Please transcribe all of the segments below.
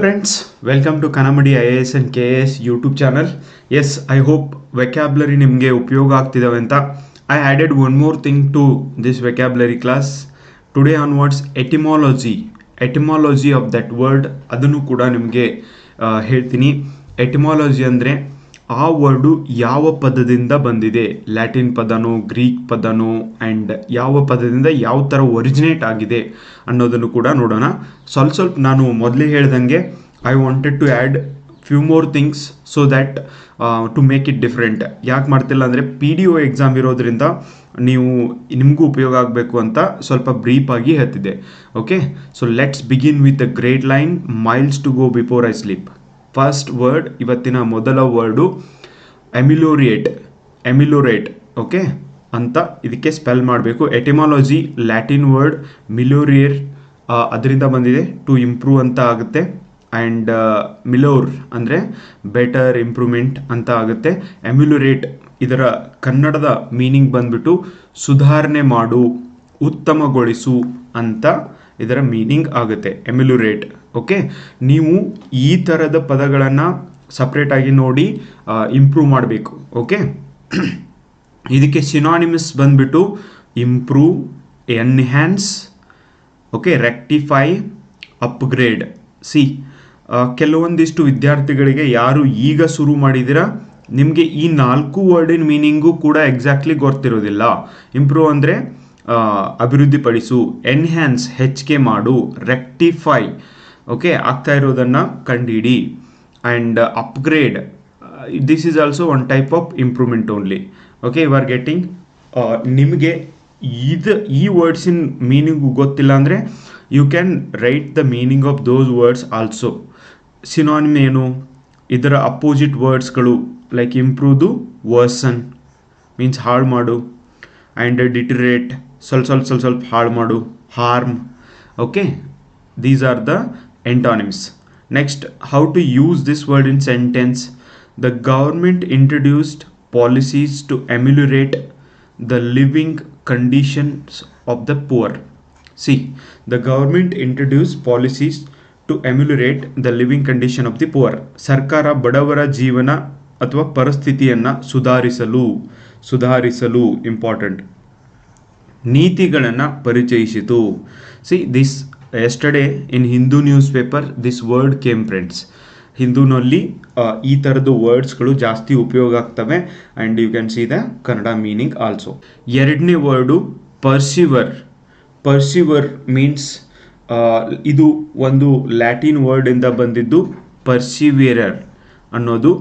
Friends welcome to Kanamadi I S N K S YouTube channel yes I hope vocabulary ನಿಮಗೆ ಉಪಯೋಗ ಆಗ್ತಿದ್ದಾವೆ ಅಂತ. I added one more thing to this vocabulary class today onwards etymology etymology of that word ಅದನ್ನು ಕೂಡ ನಿಮಗೆ ಹೇಳ್ತೀನಿ. Etymology ಅಂದರೆ ಆ ವರ್ಡು ಯಾವ ಪದದಿಂದ ಬಂದಿದೆ? ಲ್ಯಾಟಿನ್ ಪದನೋ, ಗ್ರೀಕ್ ಪದನೋ ಆ್ಯಂಡ್ ಯಾವ ಪದದಿಂದ ಯಾವ ಥರ ಒರಿಜಿನೇಟ್ ಆಗಿದೆ ಅನ್ನೋದನ್ನು ಕೂಡ ನೋಡೋಣ. ಸ್ವಲ್ಪ ಸ್ವಲ್ಪ ನಾನು ಮೊದಲೇ ಹೇಳ್ದಂಗೆ I wanted to add few more things so that to make it different ಯಾಕೆ ಮಾಡ್ತಿಲ್ಲ ಅಂದರೆ ಪಿ ಡಿ ಒ ಎಕ್ಸಾಮ್ ಇರೋದ್ರಿಂದ ನೀವು ನಿಮಗೂ ಉಪಯೋಗ ಆಗಬೇಕು ಅಂತ ಸ್ವಲ್ಪ ಬ್ರೀಫಾಗಿ ಹೇಳ್ತಿದ್ದೆ. Okay so let's begin with a great line miles to go before I sleep first word ಇವತ್ತಿನ ಮೊದಲ ವರ್ಡು ಎಮಿಲೋರಿಯೇಟ್ ಎಮಿಲೋರೇಟ್ ಓಕೆ ಅಂತ ಇದಕ್ಕೆ ಸ್ಪೆಲ್ ಮಾಡಬೇಕು. ಎಟಿಮಾಲಜಿ ಲ್ಯಾಟಿನ್ ವರ್ಡ್ ಮಿಲೋರಿಯರ್ ಅದರಿಂದ ಬಂದಿದೆ. ಟು ಇಂಪ್ರೂವ್ ಅಂತ ಆಗುತ್ತೆ. ಆ್ಯಂಡ್ ಮಿಲೋರ್ ಅಂದರೆ ಬೆಟರ್ ಇಂಪ್ರೂವ್ಮೆಂಟ್ ಅಂತ ಆಗುತ್ತೆ. ಎಮ್ಯುಲುರೇಟ್ ಇದರ ಕನ್ನಡದ ಮೀನಿಂಗ್ ಬಂದ್ಬಿಟ್ಟು ಸುಧಾರಣೆ ಮಾಡು, ಉತ್ತಮಗೊಳಿಸು ಅಂತ ಇದರ ಮೀನಿಂಗ್ ಆಗುತ್ತೆ. ಎಮ್ಯುಲುರೇಟ್ ಓಕೆ ನೀವು ಈ ಥರದ ಪದಗಳನ್ನು ಸಪ್ರೇಟಾಗಿ ನೋಡಿ ಇಂಪ್ರೂವ್ ಮಾಡಬೇಕು. ಓಕೆ ಇದಕ್ಕೆ ಸಿನಾನಿಮಸ್ ಬಂದ್ಬಿಟ್ಟು improve enhance okay rectify upgrade see ಕೆಲವೊಂದಿಷ್ಟು ವಿದ್ಯಾರ್ಥಿಗಳಿಗೆ ಯಾರು ಈಗ ಶುರು ಮಾಡಿದಿರ, ನಿಮಗೆ ಈ ನಾಲ್ಕು ವರ್ಡಿನ ಮೀನಿಂಗು ಕೂಡ ಎಕ್ಸಾಕ್ಟ್ಲಿ ಗೊತ್ತಿರೋದಿಲ್ಲ. ಇಂಪ್ರೂವ್ ಅಂದರೆ ಅಭಿವೃದ್ಧಿಪಡಿಸು ಎನ್ಹ್ಯಾನ್ಸ್ ಹೆಚ್ಚಿಗೆ ಮಾಡು ರೆಕ್ಟಿಫೈ ಓಕೆ ಆಗ್ತಾ ಇರೋದನ್ನು ಕಂಡಿಡಿ. And upgrade this is also one type of improvement only okay you are getting ನಿಮಗೆ ಇದು, ಈ ವರ್ಡ್ಸಿನ ಮೀನಿಂಗ್ ಗೊತ್ತಿಲ್ಲ ಅಂದರೆ you can write the meaning of those words also synonym ಏನು? ಇದರ ಅಪೋಸಿಟ್ ವರ್ಡ್ಸ್ಗಳು ಲೈಕ್ ಇಂಪ್ರೂವ್ದು ವರ್ಸನ್ ಮೀನ್ಸ್ ಹಾಳು ಮಾಡು. ಆ್ಯಂಡ್ ಡಿಟಿರೇಟ್ ಸ್ವಲ್ಪ ಸ್ವಲ್ಪ ಸ್ವಲ್ಪ ಸ್ವಲ್ಪ ಹಾಳು ಮಾಡು. Harm okay these are the antonyms next how to use this word in sentence the government introduced policies to ameliorate the living conditions of the poor see the government introduce policies to ameliorate the living condition of the poor ಸರ್ಕಾರ ಬಡವರ ಜೀವನ ಅಥವಾ ಪರಿಸ್ಥಿತಿಯನ್ನು ಸುಧಾರಿಸಲು ಸುಧಾರಿಸಲು important ನೀತಿಗಳನ್ನು ಪರಿಚಯಿಸಿತು see this Yesterday in Hindu news paper this word came friends ಹಿಂದೂನಲ್ಲಿ ಈ ಥರದ್ದು ವರ್ಡ್ಸ್ಗಳು ಜಾಸ್ತಿ ಉಪಯೋಗ ಆಗ್ತವೆ. And you can see the Kannada meaning also ಎರಡನೇ ವರ್ಡು ಪರ್ಸಿವರ್ ಪರ್ಸಿವರ್ ಮೀನ್ಸ್ ಇದು ಒಂದು ಲ್ಯಾಟಿನ್ ವರ್ಡಿಂದ ಬಂದಿದ್ದು ಪರ್ಸಿವಿಯರರ್ ಅನ್ನೋದು.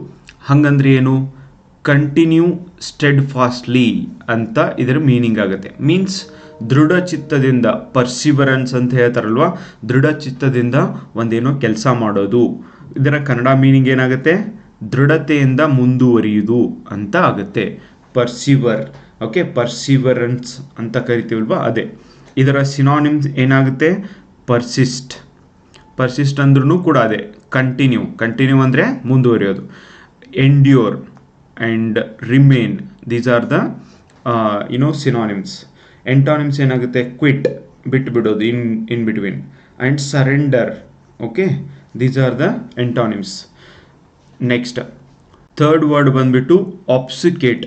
ಹಂಗಂದ್ರೆ ಏನು? ಕಂಟಿನ್ಯೂ ಸ್ಟೆಡ್ ಫಾಸ್ಟ್ಲಿ ಅಂತ ಇದರ ಮೀನಿಂಗ್ ಆಗುತ್ತೆ. ಮೀನ್ಸ್ ದೃಢ ಚಿತ್ತದಿಂದ ಪರ್ಸಿವರೆನ್ಸ್ ಅಂತ ಹೇಳ್ತಾರಲ್ವ? ದೃಢ ಚಿತ್ತದಿಂದ ಒಂದೇನೋ ಕೆಲಸ ಮಾಡೋದು. ಇದರ ಕನ್ನಡ ಮೀನಿಂಗ್ ಏನಾಗುತ್ತೆ? ದೃಢತೆಯಿಂದ ಮುಂದುವರಿಯುವುದು ಅಂತ ಆಗುತ್ತೆ. ಪರ್ಸಿವರ್ ಓಕೆ ಪರ್ಸಿವರೆನ್ಸ್ ಅಂತ ಕರಿತೀವಲ್ವ? ಅದೇ. ಇದರ ಸಿನಾನಿಮ್ಸ್ ಏನಾಗುತ್ತೆ? ಪರ್ಸಿಸ್ಟ್ ಪರ್ಸಿಸ್ಟ್ ಅಂದ್ರೂ ಕೂಡ ಅದೇ. ಕಂಟಿನ್ಯೂ ಕಂಟಿನ್ಯೂ ಅಂದರೆ ಮುಂದುವರಿಯೋದು. Endure and remain these are the you know synonyms antonyms ಏನಾಗುತ್ತೆ? ಕ್ವಿಟ್ ಬಿಟ್ಟು ಬಿಡೋದು in in between and surrender okay these are the antonyms next third word ಬಂದ್ಬಿಟ್ಟು ಆಪ್ಸಿಕೇಟ್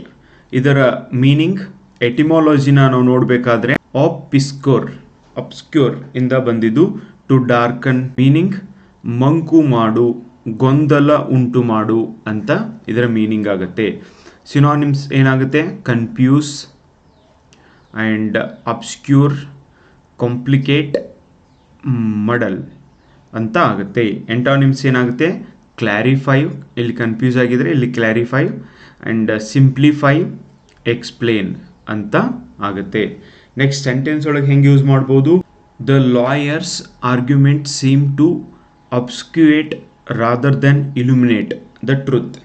ಇದರ ಮೀನಿಂಗ್ ಎಟಿಮಾಲಜಿನ ನಾವು ನೋಡಬೇಕಾದ್ರೆ ಆಪ್ಪಿಸ್ಕೋರ್ ಅಪ್ಸ್ಕ್ಯೂರ್ ಇಂದ ಬಂದಿದ್ದು ಟು ಡಾರ್ಕನ್ ಮೀನಿಂಗ್ ಮಂಕು ಮಾಡು ಗೊಂದಲ ಉಂಟು ಮಾಡು ಅಂತ ಇದರ ಮೀನಿಂಗ್ ಆಗುತ್ತೆ. ಸಿನಾನಿಮ್ಸ್ ಏನಾಗುತ್ತೆ? Confuse and obscure complicate muddle ಅಂತ ಆಗುತ್ತೆ. ಎಂಟಾನಿಮ್ಸ್ ಏನಾಗುತ್ತೆ? ಕ್ಲಾರಿಫೈ ಇಲ್ಲಿ ಕನ್ಫ್ಯೂಸ್ ಆಗಿದ್ರೆ ಇಲ್ಲಿ ಕ್ಲಾರಿಫೈ ಆ್ಯಂಡ್ ಸಿಂಪ್ಲಿಫೈ ಎಕ್ಸ್ಪ್ಲೇನ್ ಅಂತ ಆಗುತ್ತೆ. ನೆಕ್ಸ್ಟ್ ಸೆಂಟೆನ್ಸ್ ಒಳಗೆ ಹೆಂಗೆ ಯೂಸ್ ಮಾಡ್ಬೋದು? The lawyers argument seem to obfuscate rather than illuminate the truth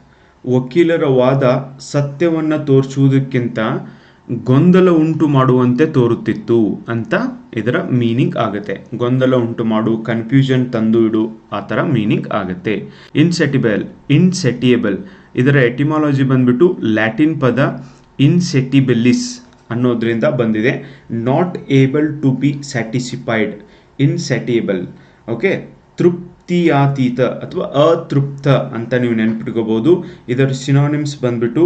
ವಕೀಲರ ವಾದ ಸತ್ಯವನ್ನು ತೋರಿಸುವುದಕ್ಕಿಂತ ಗೊಂದಲ ಉಂಟು ಮಾಡುವಂತೆ ತೋರುತ್ತಿತ್ತು ಅಂತ ಇದರ ಮೀನಿಂಗ್ ಆಗುತ್ತೆ. ಗೊಂದಲ ಉಂಟು ಮಾಡು ಕನ್ಫ್ಯೂಷನ್ ತಂದು ಇಡು, ಆ ಥರ ಮೀನಿಂಗ್ ಆಗುತ್ತೆ. ಇನ್ಸೆಟಿಬಲ್ ಇನ್ಸೆಟಿಯಬಲ್ ಇದರ ಎಟಿಮಾಲಜಿ ಬಂದ್ಬಿಟ್ಟು ಲ್ಯಾಟಿನ್ ಪದ ಇನ್ಸೆಟಿಬೆಲಿಸ್ ಅನ್ನೋದ್ರಿಂದ ಬಂದಿದೆ. Not able to be satisfied insatiable okay ತೃಪ್ ತೃಪ್ತಿಯಾತೀತ ಅಥವಾ ಅತೃಪ್ತ ಅಂತ ನೀವು ನೆನ್ಪಿಟ್ಕೋಬಹುದು ಇದರ ಸಿನಾನಿಮ್ಸ್ ಬಂದ್ಬಿಟ್ಟು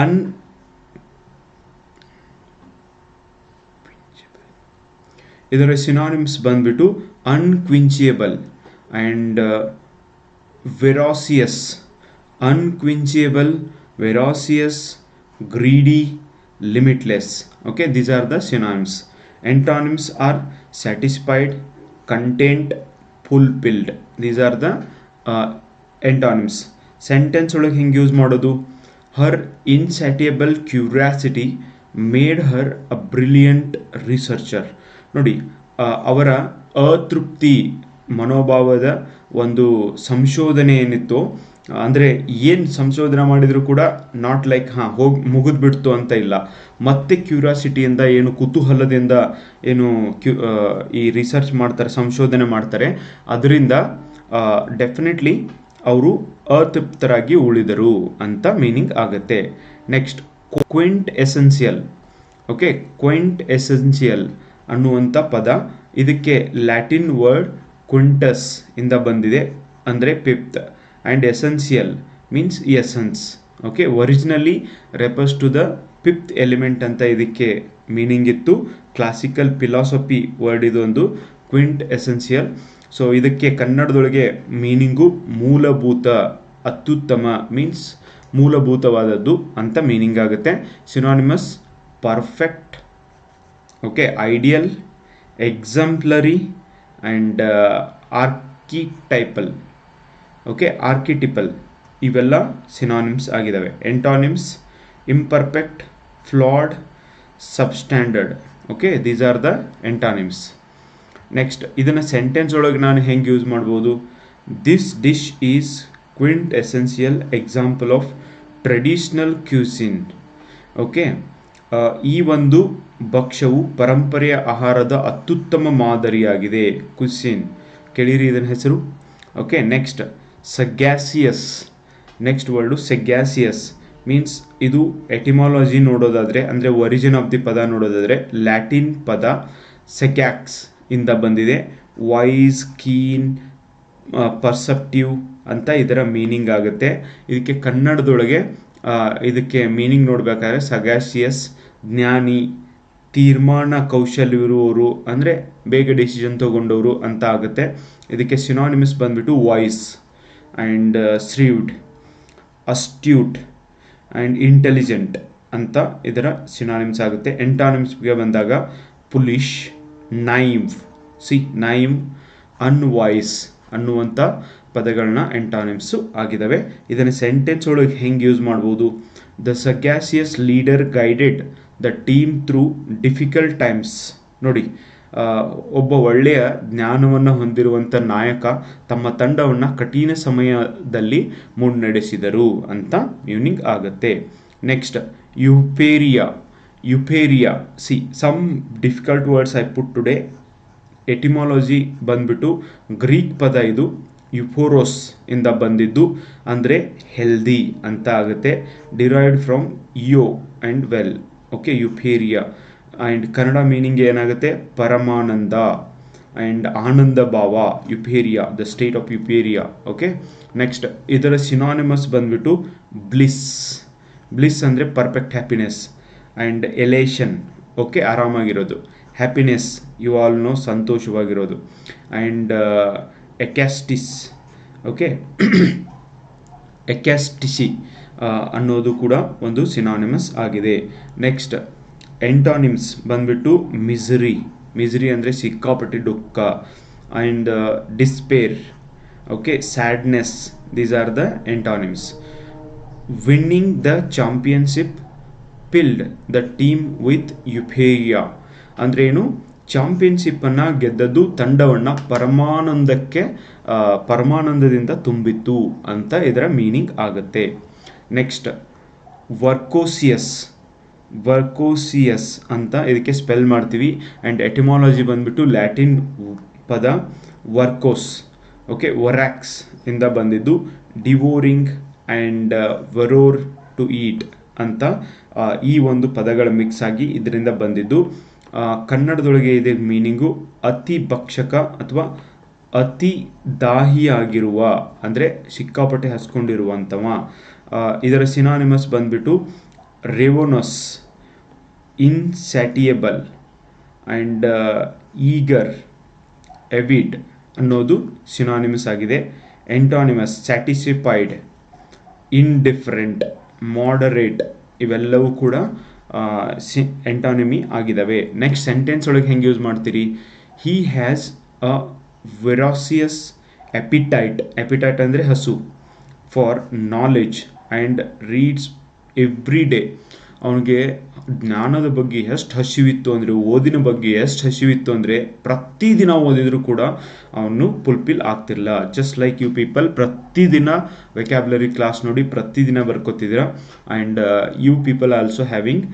ಅನ್ ಇದರ ಸಿನಾನಿಮ್ಸ್ ಬಂದ್ಬಿಟ್ಟು unquenchable and voracious unquenchable voracious greedy limitless. Okay, these are the synonyms. Antonyms are satisfied, content fulfilled these are the antonyms sentence ಒಳಗೆ ಹಿಂಗೆ ಯೂಸ್ ಮಾಡೋದು? Her insatiable curiosity made her a brilliant researcher ನೋಡಿ ಅವರ ಅತೃಪ್ತಿ ಮನೋಭಾವದ ಒಂದು ಸಂಶೋಧನೆ ಏನಿತ್ತು ಅಂದರೆ ಏನು ಸಂಶೋಧನೆ ಮಾಡಿದರೂ ಕೂಡ ನಾಟ್ ಲೈಕ್ ಹಾಂ, ಹೋಗಿ ಮುಗಿದ್ಬಿಡ್ತು ಅಂತ ಇಲ್ಲ. ಮತ್ತೆ ಕ್ಯೂರಿಯಾಸಿಟಿಯಿಂದ ಏನು ಕುತೂಹಲದಿಂದ ಏನು ಕ್ಯೂ ಈ ರಿಸರ್ಚ್ ಮಾಡ್ತಾರೆ, ಸಂಶೋಧನೆ ಮಾಡ್ತಾರೆ. ಅದರಿಂದ ಡೆಫಿನೆಟ್ಲಿ ಅವರು ಅತೃಪ್ತರಾಗಿ ಉಳಿದರು ಅಂತ ಮೀನಿಂಗ್ ಆಗುತ್ತೆ. Next quintessential okay quintessential ಅನ್ನುವಂಥ ಪದ, ಇದಕ್ಕೆ ಲ್ಯಾಟಿನ್ ವರ್ಡ್ ಕ್ವಿಂಟಸ್ ಇಂದ ಬಂದಿದೆ. ಅಂದರೆ fifth and essential means essence okay originally refers to the fifth element ಅಂತ ಇದಕ್ಕೆ ಮೀನಿಂಗ್ ಇತ್ತು. ಕ್ಲಾಸಿಕಲ್ ಫಿಲಾಸಫಿ ವರ್ಡ್ ಇದೊಂದು ಕ್ವಿಂಟ್ ಎಸೆನ್ಸಿಯಲ್ ಸೊ ಇದಕ್ಕೆ ಕನ್ನಡದೊಳಗೆ ಮೀನಿಂಗು ಮೂಲಭೂತ, ಅತ್ಯುತ್ತಮ ಮೀನ್ಸ್ ಮೂಲಭೂತವಾದದ್ದು ಅಂತ ಮೀನಿಂಗ್ ಆಗುತ್ತೆ. Synonymous perfect okay ideal exemplary and archetypal okay archetypal ಇವೆಲ್ಲ ಸಿನಾನಿಮ್ಸ್ ಆಗಿದ್ದಾವೆ antonyms imperfect flawed substandard okay these are the antonyms next ಇದನ್ನು ಸೆಂಟೆನ್ಸ್ ಒಳಗೆ ನಾನು ಹೆಂಗೆ ಯೂಸ್ ಮಾಡ್ಬೋದು? This dish is quintessential example of traditional cuisine okay ಈ ಒಂದು ಭಕ್ಷ್ಯವು ಪರಂಪರೆಯ ಆಹಾರದ ಅತ್ಯುತ್ತಮ ಮಾದರಿಯಾಗಿದೆ. ಕ್ಯೂಸಿನ್ ಕೇಳಿರಿ ಇದನ್ನ ಹೆಸರು. Okay next sagacious. Next word sagacious. Means ಇದು ಎಟಿಮಾಲಜಿ ನೋಡೋದಾದರೆ, ಅಂದರೆ ಒರಿಜಿನ್ ಆಫ್ ದಿ ಪದ ನೋಡೋದಾದರೆ ಲ್ಯಾಟಿನ್ ಪದ ಸೆಕ್ಯಾಕ್ಸ್ ಇಂದ ಬಂದಿದೆ. ವಾಯ್ಸ್ ಕೀನ್ ಪರ್ಸೆಪ್ಟಿವ್ ಅಂತ ಇದರ ಮೀನಿಂಗ್ ಆಗುತ್ತೆ. ಇದಕ್ಕೆ ಕನ್ನಡದೊಳಗೆ ಇದಕ್ಕೆ ಮೀನಿಂಗ್ ನೋಡಬೇಕಾದ್ರೆ ಸಗ್ಯಾಸಿಯಸ್, ಜ್ಞಾನಿ, ತೀರ್ಮಾನ ಕೌಶಲ್ಯವಿರುವವರು, ಅಂದರೆ ಬೇಗ ಡಿಸಿಷನ್ ತಗೊಂಡವರು ಅಂತ ಆಗುತ್ತೆ. ಇದಕ್ಕೆ ಸಿನಾನಿಮಿಸ್ ಬಂದ್ಬಿಟ್ಟು wise and shrewd astute and intelligent ಅಂತ ಇದರ ಸಿನಾನಿಮ್ಸ್ ಆಗುತ್ತೆ. ಎಂಟಾನಿಮ್ಸ್ಗೆ ಬಂದಾಗ ಪುಲಿಶ್ ನೈವ್ ಸಿ ನೈಮ್ ಅನ್ವಾಯ್ಸ್ ಅನ್ನುವಂಥ ಪದಗಳನ್ನ ಎಂಟಾನಿಮ್ಸು ಆಗಿದ್ದಾವೆ ಇದನ್ನು ಸೆಂಟೆನ್ಸ್ ಒಳಗೆ ಹೆಂಗೆ ಯೂಸ್ ಮಾಡ್ಬೋದು? The sagacious leader guided the team through difficult times ನೋಡಿ ಒಬ್ಬ ಒಳ್ಳೆಯ ಜ್ಞಾನವನ್ನು ಹೊಂದಿರುವಂಥ ನಾಯಕ ತಮ್ಮ ತಂಡವನ್ನು ಕಠಿಣ ಸಮಯದಲ್ಲಿ ಮುನ್ನಡೆಸಿದರು ಅಂತ ಮೀನಿಂಗ್ ಆಗುತ್ತೆ. Next euphoria euphoria see some difficult words I put today etymology ಬಂದ್ಬಿಟ್ಟು ಗ್ರೀಕ್ ಪದ ಇದು ಯುಫೋರೋಸ್ ಇಂದ ಬಂದಿದ್ದು, ಅಂದರೆ ಹೆಲ್ದಿ ಅಂತ ಆಗುತ್ತೆ. Derived from eu and well okay euphoria and Kannada meaning ಏನಾಗುತ್ತೆ? ಪರಮಾನಂದ ಆ್ಯಂಡ್ ಆನಂದ ಭಾವ euphoria the state of euphoria okay next ಇದರ ಸಿನಾನಿಮಸ್ ಬಂದ್ಬಿಟ್ಟು ಬ್ಲಿಸ್ ಬ್ಲಿಸ್ ಅಂದರೆ perfect happiness and elation okay ಆರಾಮಾಗಿರೋದು. Happiness you all know ಸಂತೋಷವಾಗಿರೋದು. ಆ್ಯಂಡ್ ಎಕ್ಯಾಸ್ಟಿಸ್ ಓಕೆ ಎಕ್ಯಾಸ್ಟಿಸಿ ಅನ್ನೋದು ಕೂಡ ಒಂದು ಸಿನಾನಿಮಸ್ ಆಗಿದೆ. ನೆಕ್ಸ್ಟ್ ಎಂಟಾನಿಮ್ಸ್ ಬಂದ್ಬಿಟ್ಟು ಮಿಸರಿ ಮಿಸರಿ ಅಂದರೆ ಸಿಕ್ಕಾಪಟ್ಟೆ ದುಃಖ and despair okay sadness these are the antonyms winning the championship filled the team with euphoria ಅಂದರೆ ಏನು? ಚಾಂಪಿಯನ್ಶಿಪ್ಪನ್ನು ಗೆದ್ದದ್ದು ತಂಡವನ್ನು ಪರಮಾನಂದಕ್ಕೆ ಪರಮಾನಂದದಿಂದ ತುಂಬಿತ್ತು ಅಂತ ಇದರ ಮೀನಿಂಗ್ ಆಗುತ್ತೆ. ನೆಕ್ಸ್ಟ್ ವರ್ಕೋಸಿಯಸ್. ವರ್ಕೋಸಿಯಸ್ ಅಂತ ಇದಕ್ಕೆ ಸ್ಪೆಲ್ ಮಾಡ್ತೀವಿ. ಆ್ಯಂಡ್ ಎಟಿಮಾಲಜಿ ಬಂದ್ಬಿಟ್ಟು ಲ್ಯಾಟಿನ್ ಪದ ವರ್ಕೋಸ್ ಓಕೆ ವರಾಕ್ಸ್ ಇಂದ ಬಂದಿದ್ದು. ಡಿವೋರಿಂಗ್ ಆ್ಯಂಡ್ ವರೋರ್ ಟು ಈಟ್ ಅಂತ ಈ ಒಂದು ಪದಗಳ ಮಿಕ್ಸ್ ಆಗಿ ಇದರಿಂದ ಬಂದಿದ್ದು. ಕನ್ನಡದೊಳಗೆ ಇದೆ ಮೀನಿಂಗು ಅತಿ ಭಕ್ಷಕ ಅಥವಾ ಅತಿ ದಾಹಿಯಾಗಿರುವ ಅಂದರೆ ಸಿಕ್ಕಾಪಟ್ಟೆ ಹಸ್ಕೊಂಡಿರುವಂಥವ ಇದರ ಸಿನಾನಿಮಸ್ ಬಂದ್ಬಿಟ್ಟು ರೇವೋನಸ್ ಇನ್ಸ್ಯಾಟಿಯಬಲ್ ಆ್ಯಂಡ್ ಈಗರ್ ಎವಿಡ್ ಅನ್ನೋದು ಸಿನಾನಿಮಸ್ ಆಗಿದೆ. ಎಂಟಾನಿಮಸ್ ಸ್ಯಾಟಿಸ್ಫೈಡ್ ಇನ್ಡಿಫ್ರೆಂಟ್ ಮಾಡರೇಟ್ ಇವೆಲ್ಲವೂ ಕೂಡ ಸಿ ಎಂಟಾನಿಮಿ ಆಗಿದ್ದಾವೆ. ನೆಕ್ಸ್ಟ್ ಸೆಂಟೆನ್ಸ್ ಒಳಗೆ ಹೆಂಗೆ ಯೂಸ್ ಮಾಡ್ತೀರಿ? ಹೀ ಹ್ಯಾಸ್ ಅ ವಿರಾಸಿಯಸ್ ಎಪಿಟೈಟ್ ಎಪಿಟೈಟ್ ಅಂದರೆ ಹಸು. For knowledge and reads every day ಅವನಿಗೆ ಜ್ಞಾನದ ಬಗ್ಗೆ ಎಷ್ಟು ಹಸಿವಿತ್ತು ಅಂದರೆ, ಓದಿನ ಬಗ್ಗೆ ಎಷ್ಟು ಹಸಿವಿತ್ತು ಅಂದರೆ, ಪ್ರತಿದಿನ ಓದಿದರೂ ಕೂಡ ಅವನು ಫುಲ್ಫಿಲ್ ಆಗ್ತಿರಲಿಲ್ಲ. ಜಸ್ಟ್ ಲೈಕ್ ಯು ಪೀಪಲ್ ಪ್ರತಿದಿನ ವೆಕ್ಯಾಬ್ಲರಿ ಕ್ಲಾಸ್ ನೋಡಿ ಪ್ರತಿದಿನ ಬರ್ಕೋತಿದ್ದೀರಾ. And you people also having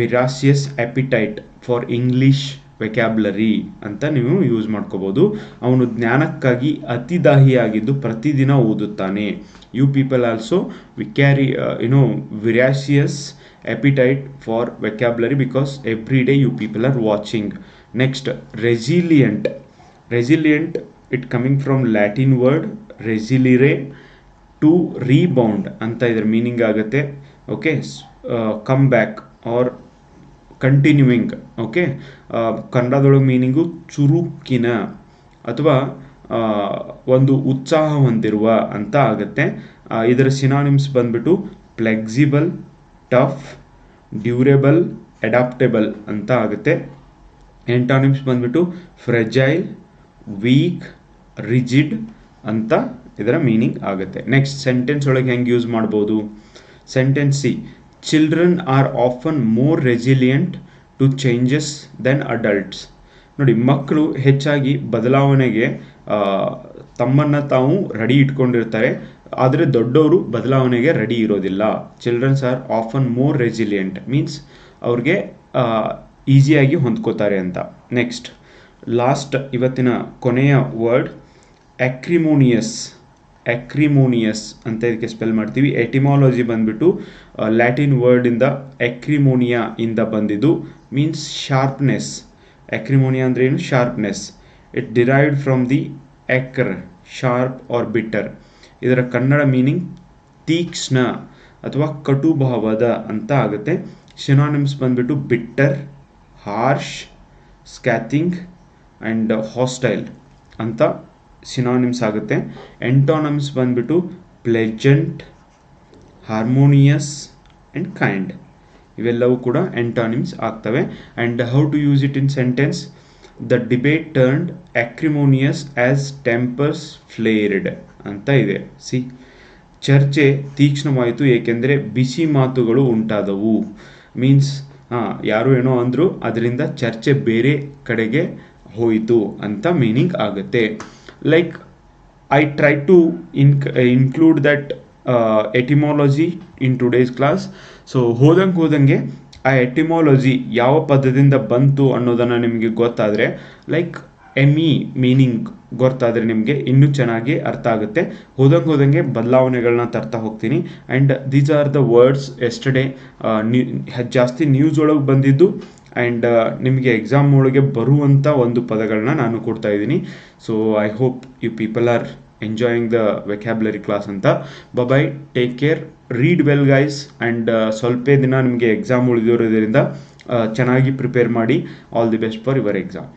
voracious appetite for English vocabulary ಅಂತ ನೀವು ಯೂಸ್ ಮಾಡ್ಕೋಬೋದು. ಅವನು ಜ್ಞಾನಕ್ಕಾಗಿ ಅತಿದಾಹಿಯಾಗಿದ್ದು ಪ್ರತಿದಿನ ಓದುತ್ತಾನೆ. You people also we carry you know voracious appetite for vocabulary because every day you people are watching next resilient resilient it coming from Latin word ರೆಸಿಲಿರೆ to rebound ಅಂತ ಇದರ meaning ಆಗುತ್ತೆ. Okay come back or continuing okay ಕನ್ನಡದೊಳಗೆ meaning ಚುರುಕಿನ, ಅಥವಾ ಒಂದು ಉತ್ಸಾಹ ಹೊಂದಿರುವ ಅಂತ ಆಗುತ್ತೆ. ಇದರ ಸಿನಾನಿಮ್ಸ್ ಬಂದ್ಬಿಟ್ಟು ಫ್ಲೆಕ್ಸಿಬಲ್ ಟಫ್ ಡ್ಯೂರೇಬಲ್ ಅಡಾಪ್ಟೇಬಲ್ ಅಂತ ಆಗುತ್ತೆ. ಎಂಟಾನಿಮ್ಸ್ ಬಂದ್ಬಿಟ್ಟು ಫ್ರೆಜೈಲ್ ವೀಕ್ ರಿಜಿಡ್ ಅಂತ ಇದರ ಮೀನಿಂಗ್ ಆಗುತ್ತೆ. ನೆಕ್ಸ್ಟ್ ಸೆಂಟೆನ್ಸ್ ಒಳಗೆ ಹೆಂಗೆ ಯೂಸ್ ಮಾಡ್ಬೋದು? Sentence see children are often more resilient to changes than adults ನೋಡಿ, ಮಕ್ಕಳು ಹೆಚ್ಚಾಗಿ ಬದಲಾವಣೆಗೆ ತಮ್ಮನ್ನು ತಾವು ರೆಡಿ ಇಟ್ಕೊಂಡಿರ್ತಾರೆ. ಆದರೆ ದೊಡ್ಡವರು ಬದಲಾವಣೆಗೆ ರೆಡಿ ಇರೋದಿಲ್ಲ. Childrens are often more resilient means ಅವ್ರಿಗೆ ಈಸಿಯಾಗಿ ಹೊಂದ್ಕೋತಾರೆ ಅಂತ. ನೆಕ್ಸ್ಟ್ ಲಾಸ್ಟ್ ಇವತ್ತಿನ ಕೊನೆಯ ವರ್ಡ್ ಅಕ್ರಿಮೋನಿಯಸ್ ಅಕ್ರಿಮೋನಿಯಸ್ ಅಂತ ಇದಕ್ಕೆ ಸ್ಪೆಲ್ ಮಾಡ್ತೀವಿ. ಎಟಿಮಾಲಜಿ ಬಂದ್ಬಿಟ್ಟು ಲ್ಯಾಟಿನ್ ಇಂದ ಎಕ್ರಿಮೋನಿಯಾ ಇಂದ ಬಂದಿದ್ದು ಮೀನ್ಸ್ ಶಾರ್ಪ್ನೆಸ್ ಎಕ್ರಿಮೋನಿಯಾ ಅಂದ್ರೆ ಏನು? Sharpness it derived from the acre sharp or bitter ಇದರ ಕನ್ನಡ ಮೀನಿಂಗ್ ತೀಕ್ಷ್ಣ ಅಥವಾ ಕಟುಭಾವದ ಅಂತ ಆಗುತ್ತೆ. ಸಿನಾನಿಮ್ಸ್ ಬಂದ್ಬಿಟ್ಟು bitter harsh scathing and hostile ಅಂತ ಸಿನಾನಿಮ್ಸ್ ಆಗುತ್ತೆ. ಎಂಟೋನಮ್ಸ್ ಬಂದ್ಬಿಟ್ಟು ಪ್ಲೆಜೆಂಟ್ ಹಾರ್ಮೋನಿಯಸ್ ಆ್ಯಂಡ್ ಕೈಂಡ್ ಇವೆಲ್ಲವೂ ಕೂಡ ಎಂಟಾನಿಮ್ಸ್ ಆಗ್ತವೆ. And how to use it in sentence the debate turned acrimonious as tempers flared ಅಂತ ಇದೆ. ಸಿ ಚರ್ಚೆ ತೀಕ್ಷ್ಣವಾಯಿತು, ಏಕೆಂದರೆ ಬಿಸಿ ಮಾತುಗಳು ಉಂಟಾದವು. ಮೀನ್ಸ್ ಹಾಂ ಯಾರು ಏನೋ ಅಂದರು, ಅದರಿಂದ ಚರ್ಚೆ ಬೇರೆ ಕಡೆಗೆ ಹೋಯಿತು ಅಂತ ಮೀನಿಂಗ್ ಆಗುತ್ತೆ. Like I try to Inc include that etymology in today's class so ಹೋದಂಗೆ ಹೋದಂಗೆ ಆ ಎಟಿಮಾಲಜಿ ಯಾವ ಪದದಿಂದ ಬಂತು ಅನ್ನೋದನ್ನು ನಿಮಗೆ ಗೊತ್ತಾದರೆ ಲೈಕ್ ಎಮಿ ಮೀನಿಂಗ್ ಗೊತ್ತಾದರೆ ನಿಮಗೆ ಇನ್ನೂ ಚೆನ್ನಾಗಿ ಅರ್ಥ ಆಗುತ್ತೆ. ಹೋದಂಗೆ ಹೋದಂಗೆ ಬದಲಾವಣೆಗಳನ್ನ ತರ್ತಾ ಹೋಗ್ತೀನಿ. And these are the words yesterday ಜಾಸ್ತಿ ನ್ಯೂಸ್ ಒಳಗೆ ಬಂದಿದ್ದು. ಆ್ಯಂಡ್ ನಿಮಗೆ ಎಕ್ಸಾಮ್ ಒಳಗೆ ಬರುವಂಥ ಒಂದು ಪದಗಳನ್ನ ನಾನು ಕೊಡ್ತಾ ಇದ್ದೀನಿ. So I hope you people are enjoying the vocabulary class ಅಂತ. Bye take care read well guys and ಸ್ವಲ್ಪ ದಿನ ನಿಮಗೆ ಎಕ್ಸಾಮ್ ಉಳಿದಿರೋದ್ರಿಂದ ಚೆನ್ನಾಗಿ ಪ್ರಿಪೇರ್ ಮಾಡಿ. All the best for your exam